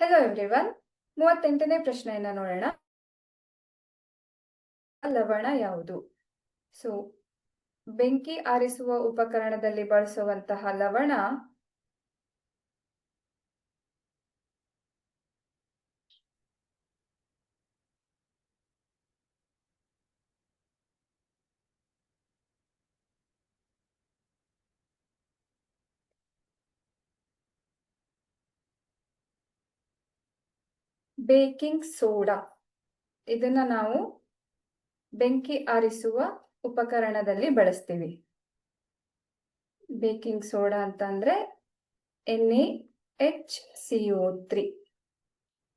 Hello everyone ಮೂವತ್ತೆಂಟನೇ ಪ್ರಶ್ನೆಯನ್ನ ನೋಡೋಣ. ಲವಣ ಯಾವುದು? ಸೊ ಬೆಂಕಿ ಆರಿಸುವ ಉಪಕರಣದಲ್ಲಿ ಬಳಸುವಂತಹ ಲವಣ ಬೇಕಿಂಗ್ ಸೋಡಾ. ಇದನ್ನ ನಾವು ಬೆಂಕಿ ಆರಿಸುವ ಉಪಕರಣದಲ್ಲಿ ಬಳಸ್ತೀವಿ. ಬೇಕಿಂಗ್ ಸೋಡಾ ಅಂತಂದ್ರೆ N A H C O three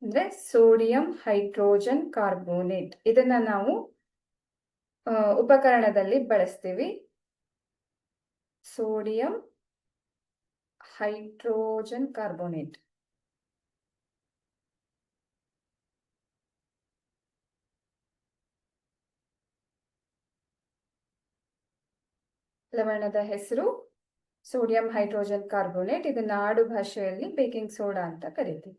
ಅಂದ್ರೆ ಸೋಡಿಯಂ ಹೈಡ್ರೋಜನ್ ಕಾರ್ಬೋನೇಟ್. ಇದನ್ನ ನಾವು ಉಪಕರಣದಲ್ಲಿ ಬಳಸ್ತೀವಿ. Sodium hydrogen carbonate. ಲವಣದ ಹೆಸರು ಸೋಡಿಯಂ ಹೈಡ್ರೋಜನ್ ಕಾರ್ಬೋನೇಟ್ ಇದನ್ನ ಆಡು ಭಾಷೆಯಲ್ಲಿ ಬೇಕಿಂಗ್ ಸೋಡಾ ಅಂತ ಕರಿತೀವಿ.